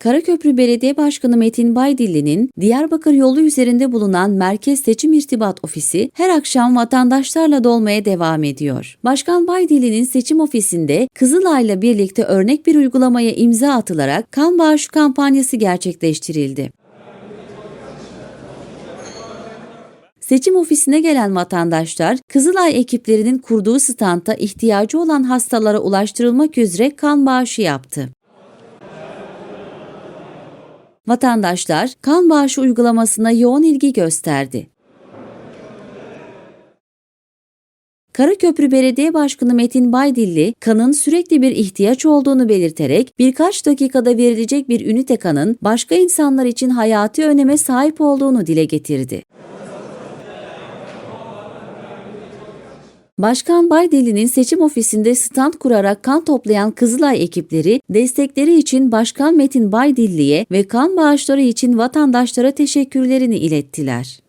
Karaköprü Belediye Başkanı Metin Baydilli'nin Diyarbakır yolu üzerinde bulunan Merkez Seçim İrtibat Ofisi her akşam vatandaşlarla dolmaya devam ediyor. Başkan Baydilli'nin seçim ofisinde Kızılay'la birlikte örnek bir uygulamaya imza atılarak kan bağışı kampanyası gerçekleştirildi. Seçim ofisine gelen vatandaşlar Kızılay ekiplerinin kurduğu standa ihtiyacı olan hastalara ulaştırılmak üzere kan bağışı yaptı. Vatandaşlar kan bağışı uygulamasına yoğun ilgi gösterdi. Karaköprü Belediye Başkanı Metin Baydilli, kanın sürekli bir ihtiyaç olduğunu belirterek birkaç dakikada verilecek bir ünite kanın başka insanlar için hayati öneme sahip olduğunu dile getirdi. Başkan Baydeli'nin seçim ofisinde stand kurarak kan toplayan Kızılay ekipleri destekleri için Başkan Metin Baydilli'ye ve kan bağışları için vatandaşlara teşekkürlerini ilettiler.